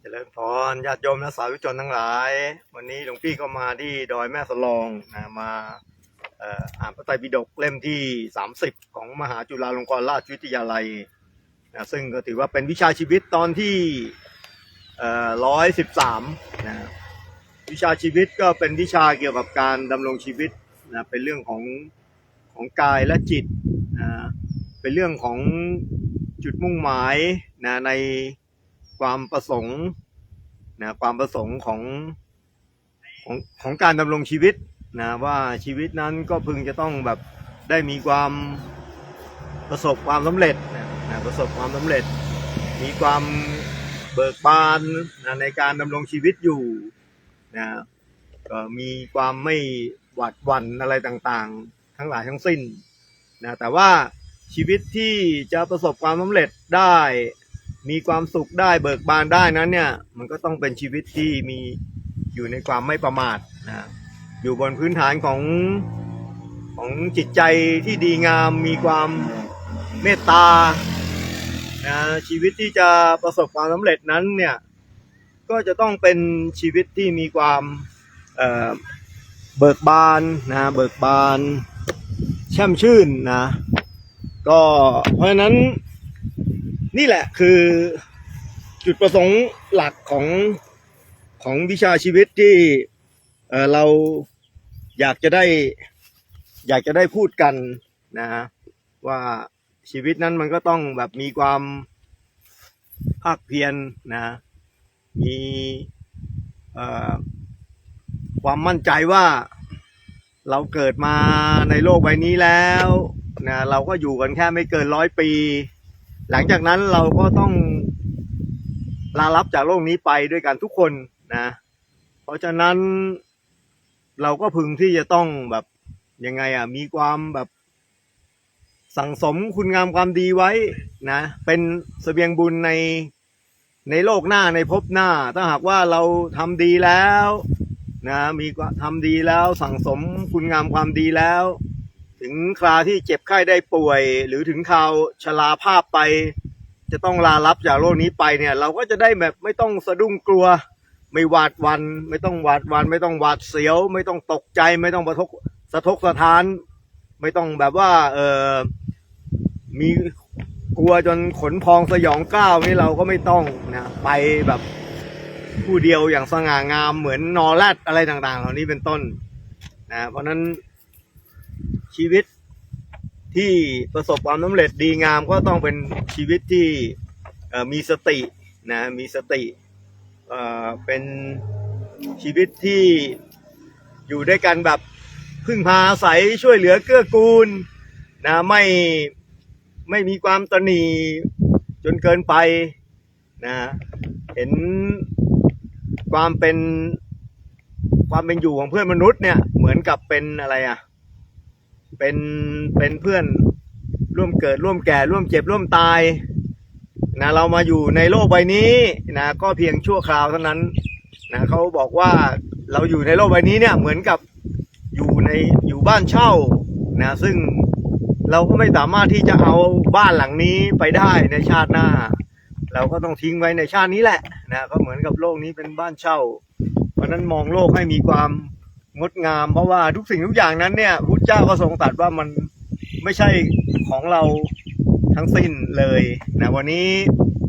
เจริญพรญาติโยมและสาธุชนทั้งหลาย วันนี้หลวงพี่ก็มาที่ดอยแม่สลองนะมาอ่ออ่านพระไตรปิฎกเล่มที่ 30 ของมหาจุฬาลงกรณราชวิทยาลัยนะซึ่งก็ถือว่าเป็นวิชาชีวิตตอนที่ร้อยสิบสามนะวิชาชีวิตก็เป็นวิชาเกี่ยวกับการดำรงชีวิตนะเป็นเรื่องของของกายและจิตนะเป็นเรื่องของ จุดมุ่งหมายนะในความประสงค์นะความประสงค์ของของของการดำรงชีวิตนะว่าชีวิตนั้นก็พึงจะต้องแบบได้มีความประสบความสำเร็จนะนะประสบความสำเร็จ มีความเบิกบานนะในการดำรงชีวิตอยู่นะก็มีความไม่หวาดหวั่นอะไรต่างๆ ทั้งหลายทั้งสิ้นนะแต่ว่า ชีวิตที่จะประสบความสำเร็จได้ มีความสุขได้เบิกบานได้นั้นเนี่ย มันก็ต้องเป็นชีวิตที่มีอยู่ในความไม่ประมาทนะอยู่บนพื้นฐานของของจิตใจที่ดีงามมีความเมตตานะชีวิตที่จะประสบความสำเร็จนั้นเนี่ยก็จะต้องเป็นชีวิตที่มีความเอ่อเบิกบานนะเบิกบานแช่มชื่นนะ ก็เพราะฉะนั้นนี่แหละคือจุดประสงค์หลักของของวิชาชีวิตที่เออเราอยากจะได้อยากจะได้พูดกันนะว่าชีวิตนั้นมันก็ต้องแบบมีความภาคเพียรนะมีความมั่นใจว่าเราเกิดมาในโลกใบนี้แล้ว นะเราก็อยู่กันแค่ไม่เกินร้อยปี หลังจากนั้นเราก็ต้องลาลับจากโลกนี้ไปด้วยกันทุกคนนะ เพราะฉะนั้นเราก็พึงที่จะต้องแบบยังไงอะมีความแบบสั่งสมคุณงามความดีไว้นะ เป็นเสบียงบุญในในโลกหน้าในภพหน้า ถ้าหากว่าเราทำดีแล้วนะมีความทำดีแล้วสั่งสมคุณงามความดีแล้ว ถึงคราที่เจ็บไข้ได้ป่วย หรือถึงคราวชราภาพไป จะต้องลาลับจากโลกนี้ไปเนี่ย เราก็จะได้แบบไม่ต้องสะดุ้งกลัว ไม่หวาดวัน ไม่ต้องหวาดวัน ไม่ต้องหวาดเสียว ไม่ต้องตกใจ ไม่ต้องประทกสะทกสะท้าน ไม่ต้องแบบว่าเออมีกลัวจนขนพองสยองก้าวนี่เราก็ไม่ต้องนะไปแบบผู้เดียวอย่างสง่างามเหมือนนอแรดอะไรต่างๆ เหล่านี้เป็นต้นนะเพราะนั้น ชีวิตที่ประสบความสำเร็จดีงามก็ต้องเป็นชีวิตที่มีสตินะมีสติเป็นชีวิตที่อยู่ด้วยกันแบบพึ่งพาอาศัยช่วยเหลือเกื้อกูลนะไม่ไม่มีความตนีจนเกินไปนะเห็นความเป็นความเป็นอยู่ของเพื่อนมนุษย์เนี่ยเหมือนกับเป็นอะไรอะ เป็นเป็นเพื่อนร่วมเกิดร่วมแก่ร่วมเจ็บร่วมตายนะเรามาอยู่ในโลกใบนี้นะก็เพียงชั่วคราวเท่านั้นนะเขาบอกว่าเราอยู่ในโลกใบนี้เนี่ยเหมือนกับอยู่ในอยู่บ้านเช่านะซึ่งเราก็ไม่สามารถที่จะเอาบ้านหลังนี้ไปได้ในชาติหน้า เราก็ต้องทิ้งไว้ในชาตินี้แหละนะก็เหมือนกับโลกนี้เป็นบ้านเช่า เพราะนั้นมองโลกให้มีความ งดงาม เพราะว่าทุกสิ่งทุกอย่างนั้นเนี่ยพุทธเจ้าก็ทรงตรัสว่ามันไม่ใช่ของเราทั้งสิ้นเลยนะวันนี้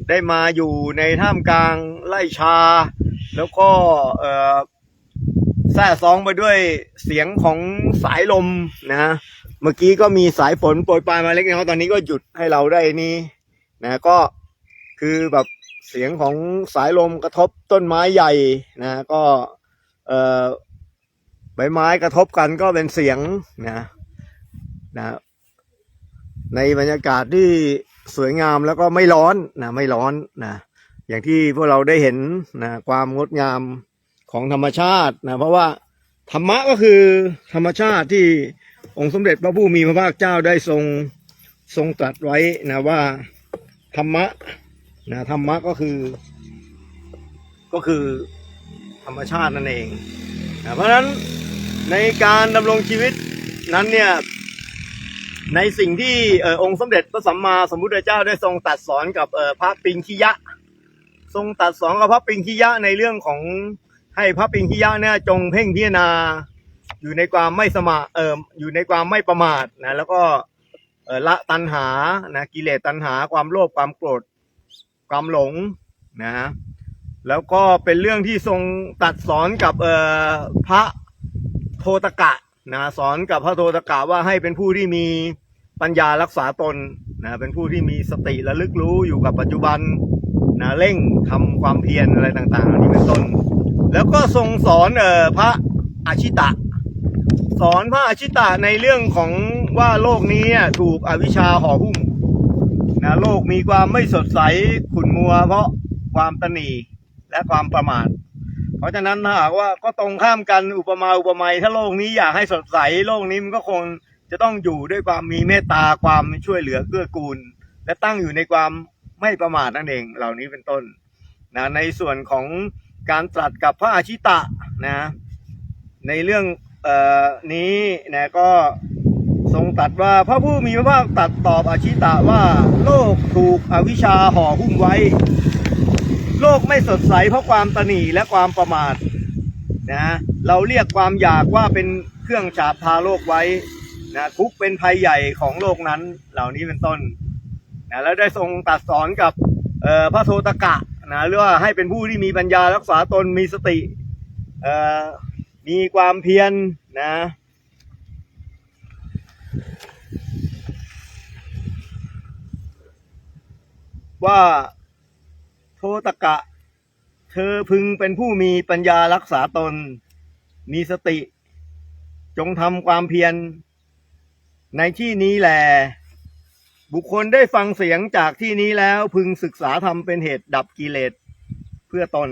ได้มาอยู่ในท่ามกลางไร่ชา แล้วก็เอ่อแท่ซองไปด้วยเสียงของสายลมนะเมื่อกี้ก็มีสายฝนโปรยปลายมาเล็กน้อยตอนนี้ก็หยุดให้เราได้นี่นะก็คือแบบเสียงของสายลมกระทบต้นไม้ใหญ่นะก็เอ่อ ใบไม้กระทบกันก็เป็นเสียงนะนะในบรรยากาศที่สวยงามแล้วก็ไม่ร้อนนะไม่ร้อนนะอย่างที่พวกเราได้เห็นนะความงดงามของธรรมชาตินะเพราะว่าธรรมะก็คือธรรมชาติที่องค์สมเด็จพระผู้มีพระภาคเจ้าได้ทรงทรงตรัสไว้นะว่าธรรมะนะธรรมะก็คือ ก็คือธรรมชาตินั่นเองนะเพราะฉะนั้น ในการดำรงชีวิตนั้นเนี่ยในสิ่งที่อองค์สมเด็จพระสัมมาสัมพุทธเจ้าได้ทรงตัดสอนกับพระปิงคิยะ ทรงตัดสอนกับพระปิงคิยะในเรื่องของให้พระปิงคิยะเนี่ยจงเพ่งพิจารณาอยู่ในความไม่สมาเอ่ออยู่ในความไม่ประมาทนะแล้วก็ละตัณหานะกิเลสตัณหาความโลภความโกรธความหลงนะแล้วก็เป็นเรื่องที่ทรงตัดสอนกับพระ โทตกะนะสอนกับพระโทตกะว่าให้เป็นผู้ที่มีปัญญารักษาตนนะเป็นผู้ที่มีสติระลึกรู้อยู่กับปัจจุบันนะเร่งทำความเพียรอะไรต่างๆนี้เป็นต้น แล้วก็ทรงสอนเอ่อพระอาชิตะ สอนพระอาชิตะในเรื่องของว่าโลกนี้อะถูกอวิชชาห่อหุ้มนะโลกมีความไม่สดใสขุ่นมัวเพราะความตนีและความประมาท เพราะฉะนั้นถ้าหากว่าก็ตรงข้ามกันอุปมาอุปไมยถ้าโลกนี้อยากให้สดใสโลกนี้มันก็คงจะต้องอยู่ด้วยความมีเมตตาความช่วยเหลือเกื้อกูล และตั้งอยู่ในความไม่ประมาทนั่นเองเหล่านี้เป็นต้นนะในส่วนของการตรัสกับพระอาชิตะนะในเรื่องเออนี้นะก็ทรงตัดว่าพระผู้มีพระภาคตัดตอบอาชิตะว่าโลกถูกอวิชชาห่อหุ้มไว้ โลกไม่สดใสเพราะความตนีและความประมาทนะเราเรียกความอยากว่าเป็นเครื่องฉาบทาโลกไว้นะทุกเป็นภัยใหญ่ของโลกนั้นเหล่านี้เป็นต้นนะแล้วได้ทรงตรัสสอนกับพระโทตกะนะหรือว่าให้เป็นผู้ที่มีปัญญารักษาตนมีสติมีความเพียรนะว่า โทตกะ เธอพึงเป็นผู้มีปัญญารักษาตน มีสติ จงทำความเพียร ในที่นี้แลบุคคลได้ฟังเสียงจากที่นี้แล้วพึงศึกษาทำเป็นเหตุดับกิเลสเพื่อตน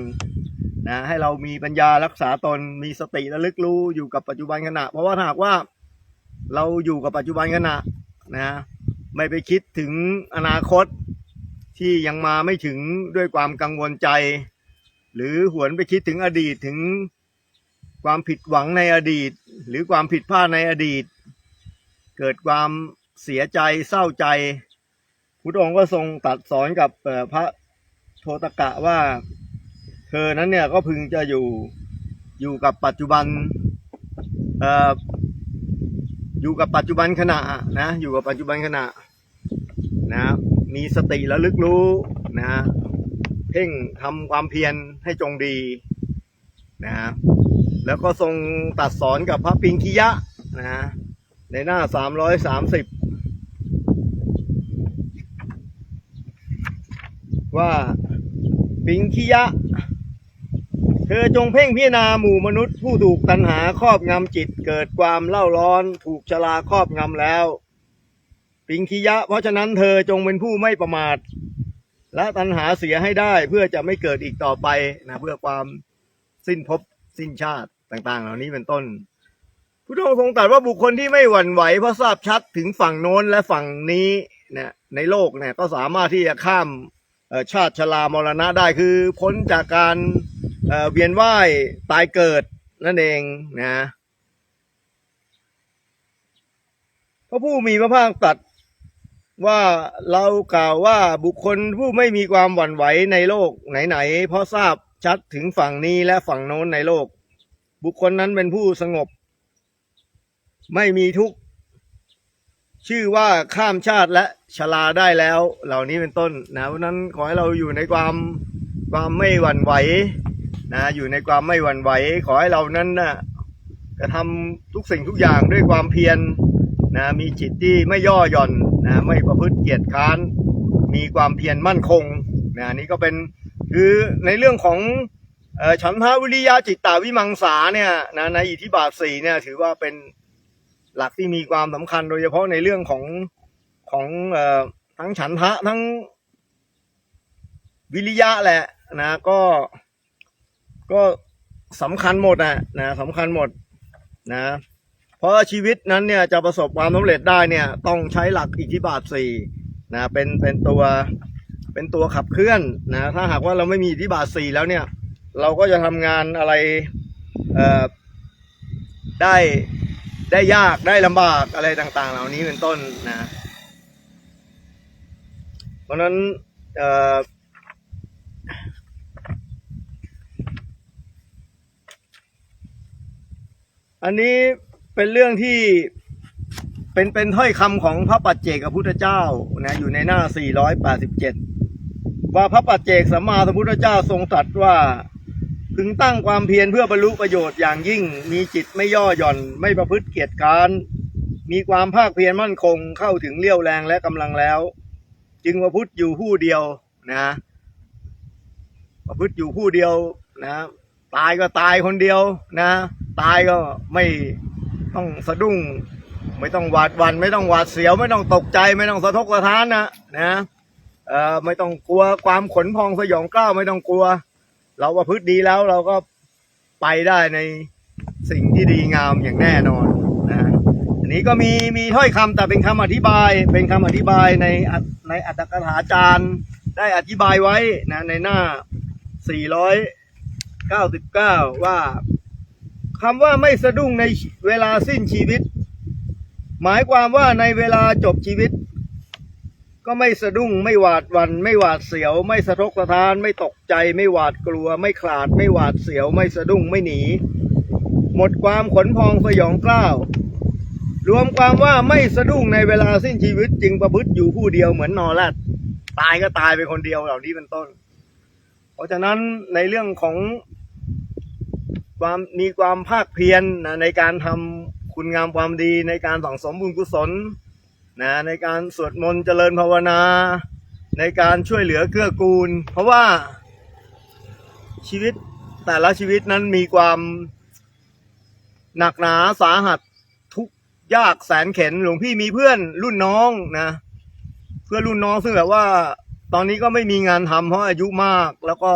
นะให้เรามีปัญญารักษาตนมีสติระลึกรู้อยู่กับปัจจุบันขณะ เพราะว่าถ้าหากว่าเราอยู่กับปัจจุบันขณะนะไม่ไปคิดถึงอนาคต ที่ยังมาไม่ถึงด้วยความกังวลใจ หรือหวนไปคิดถึงอดีตถึงความผิดหวังในอดีต หรือความผิดพลาดในอดีต เกิดความเสียใจเศร้าใจ พุทธองค์ก็ทรงตัดสอนกับพระโทตกะว่า เธอนั้นเนี่ยก็พึงจะอยู่อยู่กับปัจจุบันเอ่ออยู่กับปัจจุบันขณะนะอยู่กับปัจจุบันขณะนะ มีสติระลึกรู้นะเพ่งทำความเพียรให้จงดีนะแล้วก็ทรงตัดสอนกับพระปิงคิยะนะในหน้าสามร้อยสามสิบว่าปิงคิยะ เธอจงเพ่งพิจารณาหมู่มนุษย์ผู้ถูกตัณหาครอบงำจิตเกิดความเล่าร้อนถูกชราครอบงำแล้ว ปิงคิยะ เพราะฉะนั้นเธอจงเป็นผู้ไม่ประมาท และตัณหาเสียให้ได้เพื่อจะไม่เกิดอีกต่อไปนะเพื่อความสิ้นภพสิ้นชาติต่างๆ เหล่านี้เป็นต้นพุทธองค์ทรงตรัสว่าบุคคลที่ไม่หวั่นไหวเพราะทราบชัดถึงฝั่งโน้นและฝั่งนี้เนี่ยในโลกเนี่ยก็สามารถที่จะข้ามชาติชรามรณะได้คือพ้นจากการเเวียนว่ายตายเกิดนั่นเองนะพระผู้มีพระภาคตรัส ว่าเรากล่าวว่าบุคคลผู้ไม่มีความหวั่นไหวในโลกไหนๆเพราะทราบชัดถึงฝั่งนี้และฝั่งโน้นในโลก บุคคลนั้นเป็นผู้สงบ ไม่มีทุกข์ชื่อว่าข้ามชาติและชราได้แล้ว เหล่านี้เป็นต้นนะเพราะฉะนั้นขอให้เราอยู่ในความความไม่หวั่นไหวนะอยู่ในความไม่หวั่นไหว ขอให้เรานั้นนะกระทำทุกสิ่งทุกอย่างด้วยความเพียรนะมีจิตที่ไม่ย่อหย่อน นะไม่ประพฤติเกียจค้าน มีความเพียรมั่นคงนะนี่ก็เป็นคือในเรื่องของฉันทาวิริยะจิตตาวิมังสาเนี่ยนะในอิทธิบาทสี่เนี่ยถือว่าเป็นหลักที่มีความสำคัญโดยเฉพาะในเรื่องของของอทั้งฉันทะทั้งวิริยะแหละนะก็ก็สำคัญหมดนะนะสำคัญหมดนะ เพราะชีวิตนั้นเนี่ยจะประสบความสำเร็จได้เนี่ยต้องใช้หลักอิทธิบาทสี่นะเป็นเป็นตัวเป็นตัวขับเคลื่อนนะถ้าหากว่าเราไม่มีอิทธิบาทสี่แล้วเนี่ยเราก็จะทำงานอะไรเออได้ได้ยากได้ลำบากอะไรต่างๆ เหล่านี้เป็นต้นนะ เพราะฉะนั้นเอออันนี้ เป็นเรื่องที่เป็นเป็นถ้อยคำของพระปัจเจกพุทธเจ้านะอยู่ในหน้า 487 ว่าพระปัจเจกสัมมาสัมพุทธเจ้าทรงตรัสว่าพึงตั้งความเพียรเพื่อบรรลุประโยชน์อย่างยิ่ง มีจิตไม่ย่อหย่อนไม่ประพฤติเกียจคร้านมีความภาคเพียรมั่นคงเข้าถึงเลี้ยวแรงและกำลังแล้ว จึงประพฤติอยู่ผู้เดียวนะประพฤติอยู่ผู้เดียวนะ ตายก็ตายคนเดียวนะ ตายก็ไม่ ต้องสะดุ้ง ไม่ต้องหวาดหวัน่นไม่ต้องหวาดเสียว ไม่ต้องตกใจ ไม่ต้องสะทกสะท้านนะนะเอ่อไม่ต้องกลัวความขนพองสยองกล้าวไม่ต้องกลัว เราประพฤติดีแล้วเราก็ไปได้ในสิ่งที่ดีงามอย่างแน่นอนนะอันนี้ก็มีมีถ้อยคำแต่เป็นคำอธิบาย เป็นคำอธิบายในในอัตถกถาจารย์ได้อธิบายไว้นะในหน้า 499 ว่า คำว่าไม่สะดุ้งในเวลาสิ้นชีวิต หมายความว่าในเวลาจบชีวิต ก็ไม่สะดุ้งไม่หวาดวัน ไม่หวาดเสียว ไม่สะทกสะท้าน ไม่ตกใจ ไม่หวาดกลัว ไม่ขลาด ไม่หวาดเสียว ไม่สะดุ้งไม่หนี หมดความขนพองสยองกล้าวรวมความว่าไม่สะดุ้งในเวลาสิ้นชีวิตจึงประพฤติอยู่ผู้เดียวเหมือนนอแรดตายก็ตายไปคนเดียวเหล่านี้เป็นต้น เพราะฉะนั้นในเรื่องของ ความมีความภาคเพียรนะในการทำคุณงามความดีในการสั่งสมบุญกุศลนะในการสวดมนต์เจริญภาวนา ในการช่วยเหลือเกื้อกูล เพราะว่าชีวิตแต่ละชีวิตนั้นมีความหนักหนาสาหัสทุกยากแสนเข็นหลวงพี่มีเพื่อนรุ่นน้องนะ เพื่อนรุ่นน้องซึ่งแบบว่า ตอนนี้ก็ไม่มีงานทำเพราะอายุมาก แล้วก็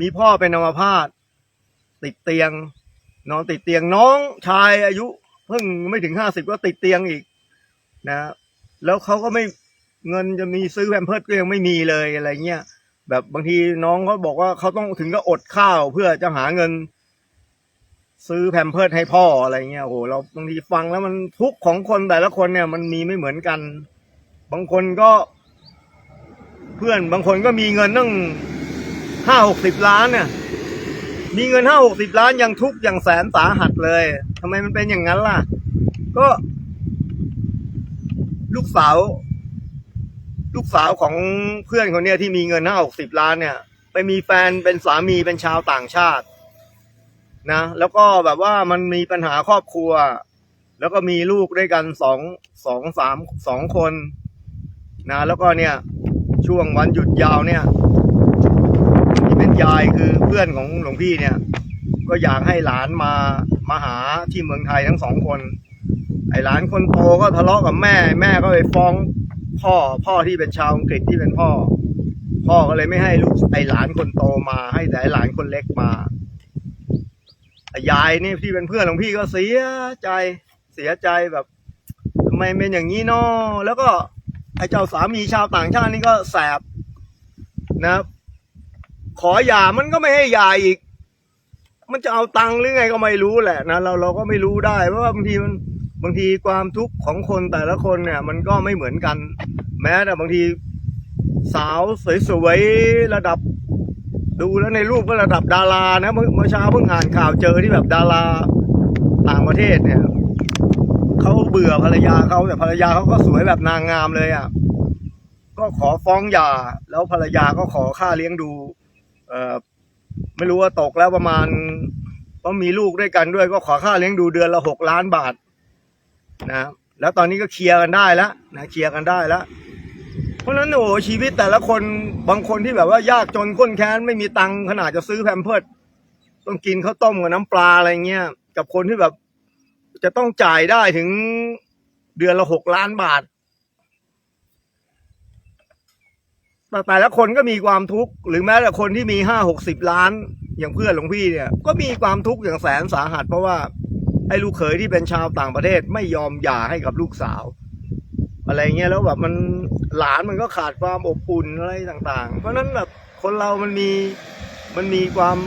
มีพ่อเป็นอัมพาต ติดเตียง นอนติดเตียงน้องชายอายุ เพิ่งไม่ถึงห้าสิบก็ติดเตียงอีกนะ แล้วเขาก็ไม่เงินจะมีซื้อแพมเพิร์ดก็ยังไม่มีเลยอะไรเงี้ยแบบบางทีน้องเขาบอกว่าเขาต้องถึงก็อดข้าวเพื่อจะหาเงิน ซื้อแพมเพิร์ดให้พ่ออะไรเงี้ยโอ้โหเราบางทีฟังแล้วมันทุกข์ของคนแต่ละคนเนี่ย มันมีไม่เหมือนกัน บางคนก็ เพื่อนบางคนก็มีเงินตั้งห้าหกสิบล้านเนี่ย มีเงินห้าหกสิบล้านยังทุกข์ยังแสนสาหัสเลยทำไมมันเป็นอย่างนั้นล่ะ ก็ ลูกสาว ลูกสาวของเพื่อนคนเนี้ยที่มีเงินห้าหกสิบล้านเนี่ย ไปมีแฟนเป็นสามีเป็นชาวต่างชาติ นะ แล้วก็แบบว่ามันมีปัญหาครอบครัว แล้วก็มีลูกด้วยกันสองสองสามสองคน นะ แล้วก็เนี่ย ช่วงวันหยุดยาวเนี่ย ยายคือเพื่อนของหลวงพี่เนี่ย ก็อยากให้หลานมามาหาที่เมืองไทยทั้งสองคน ไอ้หลานคนโตก็ทะเลาะกับแม่ แม่ก็ไปฟ้องพ่อพ่อที่เป็นชาวอังกฤษที่เป็นพ่อ พ่อก็เลยไม่ให้ลูกไอ้หลานคนโตมาให้แต่ไอหลานคนเล็กมาไอยายนี่ที่เป็นเพื่อนของพี่ก็เสียใจเสียใจแบบทำไมเป็นอย่างนี้เนาะแล้วก็ไอ้เจ้าสามีชาวต่างชาตินี่ก็แสบนะครับ อหย่ามันก็ไม่ให้หย่าอีก มันจะเอาตังค์หรือไงก็ไม่รู้แหละนะเราเราก็ไม่รู้ได้ เพราะว่าบางทีมันบางทีความทุกข์ของคนแต่ละคนเนี่ย มันก็ไม่เหมือนกัน แม้แต่บางทีสาวสวยๆระดับ ดูแล้วในรูปก็ระดับดารานะเมื่อเมื่อเช้าเพิ่งอ่านข่าวเจอที่แบบดาราต่างประเทศเนี่ยเขาเบื่อภรรยาเขาแต่ภรรยาเขาก็สวยแบบนางงามเลยอะก็ขอฟ้องหย่าแล้วภรรยาก็ขอค่าเลี้ยงดู เอ่อไม่รู้ว่าตกแล้วประมาณก็มีลูกด้วยกันด้วย ก็ขอค่าเลี้ยงดูเดือนละหกล้านบาทนะแล้วตอนนี้ก็เคลียร์กันได้แล้วนะเคลียร์กันได้แล้ว เพราะฉะนั้นโอ้โหชีวิตแต่ละคนบางคนที่แบบว่ายากจนข้นแค้นไม่มีตังค์ขนาดจะซื้อแพมเพิร์ดต้องกินข้าวต้มกับน้ำปลาอะไรเงี้ยกับคนที่แบบ จะต้องจ่ายได้ถึงเดือนละหกล้านบาท แต่แต่ละคนก็มีความทุกข์หรือแม้แต่คนที่มีห้าหกสิบล้าน อย่างเพื่อนหลวงพี่เนี่ย ก็มีความทุกข์อย่างแสนสาหัส เพราะว่าไอ้ลูกเขยที่เป็นชาวต่างประเทศไม่ยอมหย่าให้กับลูกสาว อะไรเงี้ยแล้วแบบมันหลานมันก็ขาดความอบอุ่นอะไรต่างๆ เพราะฉะนั้นแบบคนเรามันมีมันมีความ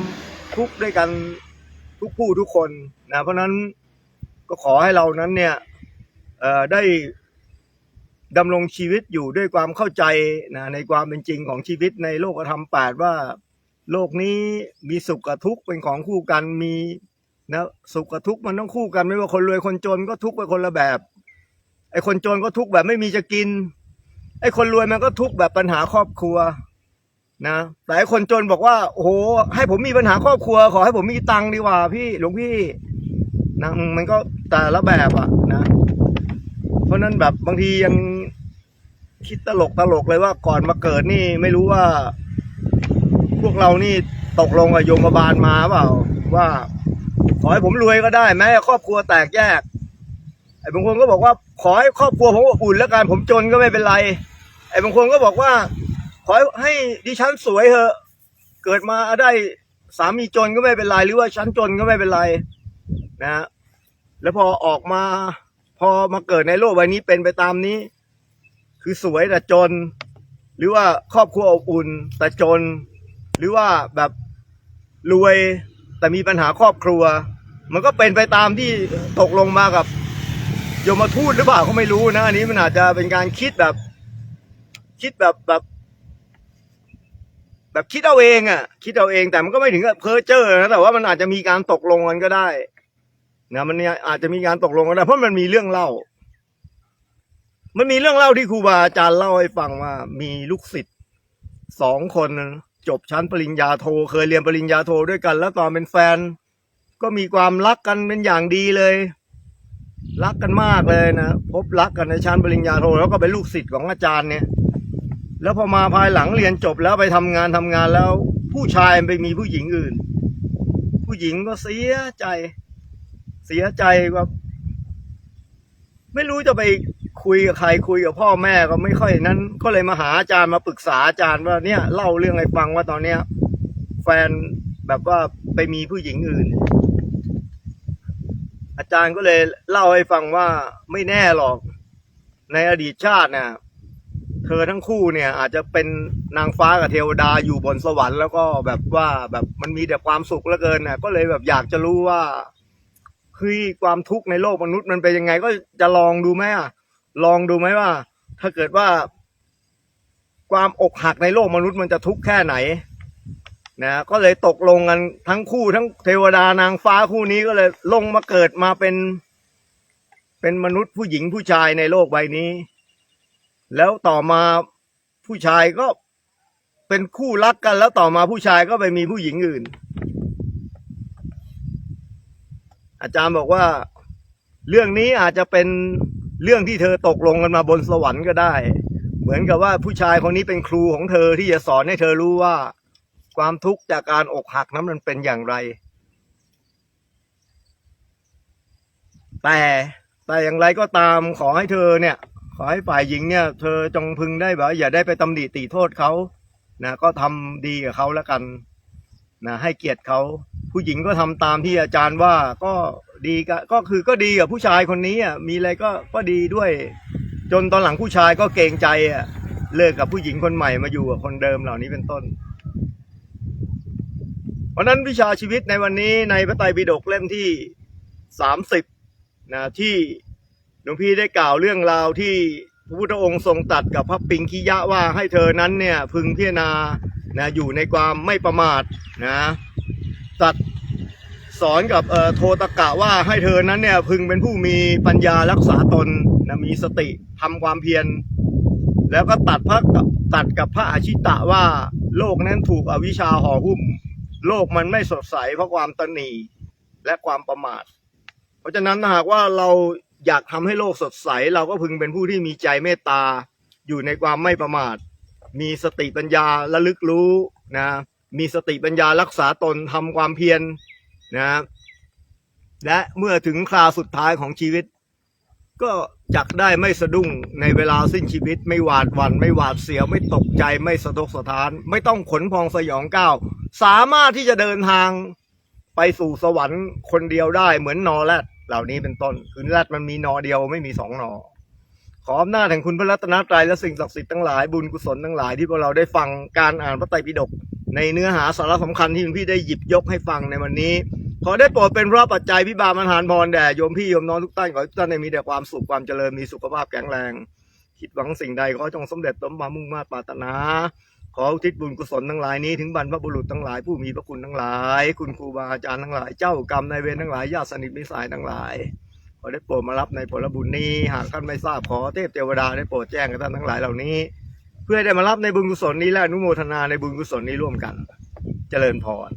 ทุกข์ด้วยกันทุกผู้ทุกคนนะเพราะฉะนั้นก็ขอให้เรานั้นเนี่ยเอ่อได้ ดำรงชีวิตอยู่ด้วยความเข้าใจนะในความเป็นจริงของชีวิตในโลกธรรมแปดว่า โลกนี้มีสุขกับทุกข์เป็นของคู่กันมีนะสุขกับทุกข์มันต้องคู่กันไม่ว่าคนรวยคนจนก็ทุกข์ไปคนละแบบไอ้คนจนก็ทุกข์แบบไม่มีจะกินไอ้คนรวยมันก็ทุกข์แบบปัญหาครอบครัวนะแต่ไอ้คนจนบอกว่าโอ้โหให้ผมมีปัญหาครอบครัว ขอให้ผมมีตังค์ดีกว่า พี่หลวงพี่นะมันก็แต่ละแบบอะนะ เพราะนั้นแบบบางทียังคิดตลกตลกเลยว่าก่อนมาเกิดนี่ไม่รู้ว่า พวกเรานี่ตกลงกับโยมบาลมาเปล่า ว่าขอให้ผมรวยก็ได้แม้ครอบครัวแตกแยกไอ้บางคนก็บอกว่า ขอให้ครอบครัวผมอบอุ่นแล้วกันผมจนก็ไม่เป็นไร ไอ้บางคนก็บอกว่า ขอให้ดิฉันสวยเถอะ เกิดมาได้สามีจนก็ไม่เป็นไร หรือว่าฉันจนก็ไม่เป็นไร นะฮะแล้วพอออกมา พอมาเกิดในโลกใบนี้เป็นไปตามนี้ คือสวยแต่จน หรือว่าครอบครัวอบอุ่นแต่จน หรือว่าแบบรวยแต่มีปัญหาครอบครัว มันก็เป็นไปตามที่ตกลงมากับโยมทูตหรือเปล่าก็ไม่รู้นะ อันนี้มันอาจจะเป็นการคิดแบบ คิดแบบแบบ แบบคิดเอาเองอะ คิดเอาเองแต่มันก็ไม่ถึงกับเพ้อเจ้อนะแต่ว่ามันอาจจะมีการตกลงกันก็ได้ นะมันเนี่ยอาจจะมีการตกลงกันได้เพราะมันมีเรื่องเล่า มันมีเรื่องเล่าที่ครูบาอาจารย์เล่าให้ฟังว่า มีลูกศิษย์สองคนจบชั้นปริญญาโท เคยเรียนปริญญาโทด้วยกัน แล้วตอนเป็นแฟน ก็มีความรักกันเป็นอย่างดีเลย รักกันมากเลยนะพบรักกันในชั้นปริญญาโท แล้วก็เป็นลูกศิษย์ของอาจารย์เนี่ย แล้วพอมาภายหลังเรียนจบแล้วไปทำงานทำงานแล้ว ผู้ชายไปมีผู้หญิงอื่น ผู้หญิงก็เสียใจ เสียใจว่าไม่รู้จะไปคุยกับใครคุยกับพ่อแม่ก็ไม่ค่อยนั้น ก็เลยมาหาอาจารย์มาปรึกษาอาจารย์ว่าเนี่ยเล่าเรื่องให้ฟังว่าตอนเนี้ย แฟนแบบว่าไปมีผู้หญิงอื่น อาจารย์ก็เลยเล่าให้ฟังว่าไม่แน่หรอก ในอดีตชาติน่ะเธอทั้งคู่เนี่ย อาจจะเป็นนางฟ้ากับเทวดาอยู่บนสวรรค์แล้วก็แบบว่าแบบมันมีแต่ความสุขเหลือเกินน่ะก็เลยแบบอยากจะรู้ว่า คือความทุกข์ในโลกมนุษย์มันเป็นยังไง ก็จะลองดูไหมอะ ลองดูไหมว่า ถ้าเกิดว่า ความอกหักในโลกมนุษย์มันจะทุกข์แค่ไหนนะก็เลยตกลงกันทั้งคู่ทั้งเทวดานางฟ้าคู่นี้ก็เลยลงมาเกิดมาเป็น เป็นมนุษย์ผู้หญิงผู้ชายในโลกใบนี้ แล้วต่อมาผู้ชายก็เป็นคู่รักกัน แล้วต่อมาผู้ชายก็ไปมีผู้หญิงอื่น อาจารย์บอกว่า เรื่องนี้อาจจะเป็นเรื่องที่เธอตกลงกันมาบนสวรรค์ก็ได้ เหมือนกับว่าผู้ชายคนนี้เป็นครูของเธอที่จะสอนให้เธอรู้ว่า ความทุกข์จากการอกหักนั้นมันเป็นอย่างไร แต่แต่อย่างไรก็ตามขอให้เธอเนี่ย ขอให้ฝ่ายหญิงเนี่ย เธอจงพึงได้แบบอย่าได้ไปตำหนิติโทษเขานะก็ทำดีกับเขาแล้วกัน นะให้เกียรติเขาผู้หญิงก็ทำตามที่อาจารย์ว่าก็ดีก็ก็คือก็ดีกับผู้ชายคนนี้อะมีอะไรก็ก็ดีด้วย จนตอนหลังผู้ชายก็เกรงใจอะเลิกกับผู้หญิงคนใหม่มาอยู่กับคนเดิมเหล่านี้เป็นต้น เพราะนั้นวิชาชีวิตในวันนี้ในพระไตรปิฎกเล่มที่สามสิบนะที่หลวงพี่ได้กล่าวเรื่องราวที่พระพุทธองค์ทรงตัดกับพระปิงคิยะว่าให้เธอนั้นเนี่ยพึงพิจารณา นะอยู่ในความไม่ประมาทนะตัดสอนกับโทตะกะว่าให้เธอนั้นเนี่ยพึงเป็นผู้มีปัญญารักษาตนนะมีสติทำความเพียร แล้วก็ตัดพระกับตัดกับพระอาชิตะว่าโลกนั้นถูกอวิชชาห่อหุ้ม โลกมันไม่สดใสเพราะความตนีและความประมาท เพราะฉะนั้นหากว่าเราอยากทำให้โลกสดใส เราก็พึงเป็นผู้ที่มีใจเมตตาอยู่ในความไม่ประมาท มีสติปัญญาระลึกรู้นะ มีสติปัญญารักษาตนทำความเพียรนะและเมื่อถึงคราวสุดท้ายของชีวิต ก็จักได้ไม่สะดุ้งในเวลาสิ้นชีวิต ไม่หวาดหวัน่นไม่หวาดเสียวไม่ตกใจไม่สะทกสะท้าน ไม่ต้องขนพองสยองก้าวสามารถที่จะเดินทางไปสู่สวรรค์คนเดียวได้เหมือนนอแรดเหล่านี้เป็นต้นคือแรดมันมีนอเดียวไม่มีสองนอ ขออำนาจแห่งคุณพระรัตนตรัยและสิ่งศักดิ์สิทธิ์ทั้งหลายบุญกุศลทั้งหลายที่พวกเราได้ฟังการอ่านพระไตรปิฎกในเนื้อหาสาระสำคัญที่หลวงพี่ได้หยิบยกให้ฟังในวันนี้ ขอได้โปรดเป็นพระปัจจัยพิบาลมหานพรแด่โยมพี่โยมน้องทุกท่านขอให้ทุกท่านได้มีแต่ความสุขความเจริญมีสุขภาพแข็งแรง คิดหวังสิ่งใดขอจงสำเร็จสมความุ่งมาปรารถนาขออุทิศบุญกุศลทั้งหลายนี้ถึงบรรพบุรุษทั้งหลายผู้มีพระคุณทั้งหลาย คุณครูบาอาจารย์ทั้งหลายเจ้ากรรมนายเวรทั้งหลายญาติสนิทมิตรสายทั้งหลาย ขอได้โปรดมารับในผลบุญนี้ หากท่านไม่ทราบขอเทพเทวดาได้โปรดแจ้งกับท่านทั้งหลายเหล่านี้ เพื่อได้มารับในบุญกุศลนี้และอนุโมทนาในบุญกุศลนี้ร่วมกัน เจริญพร